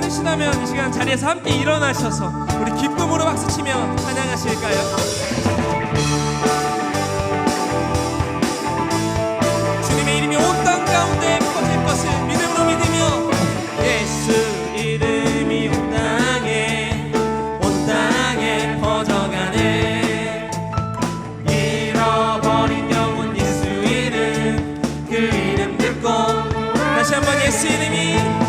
않으시다면 이 시간 자리에서 함께 일어나셔서 우리 기쁨으로 박수치며 찬양하실까요? 주님의 이름이 온 땅 가운데 퍼질 것을 믿음으로 믿으며 예수 이름이 온 땅에 온 땅에 퍼져가네 잃어버린 영혼 예수 이름 그 이름 듣고 다시 한번 예수 이름이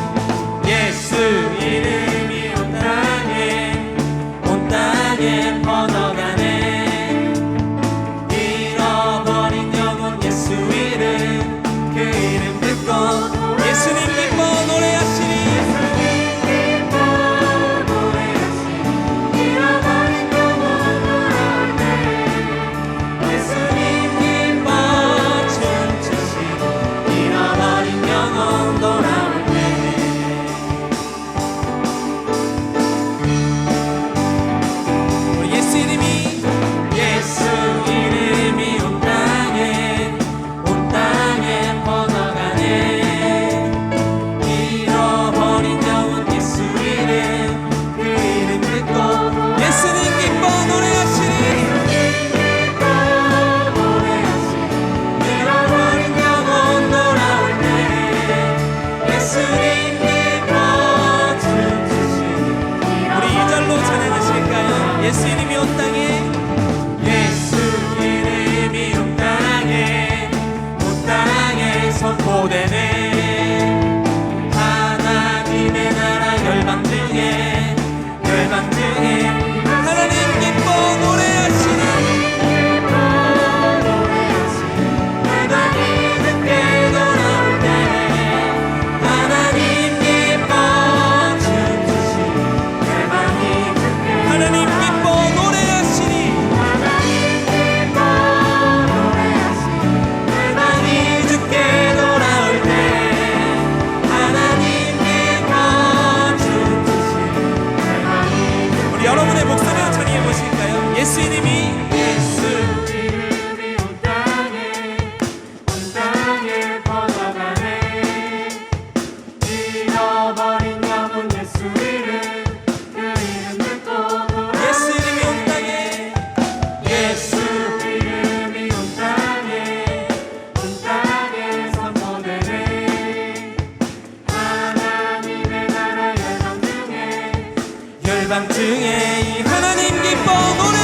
밤중에 이 하나님 기뻐 노래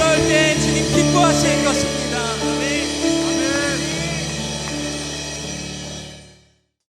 그럴 때 주님 기뻐하실 것입니다.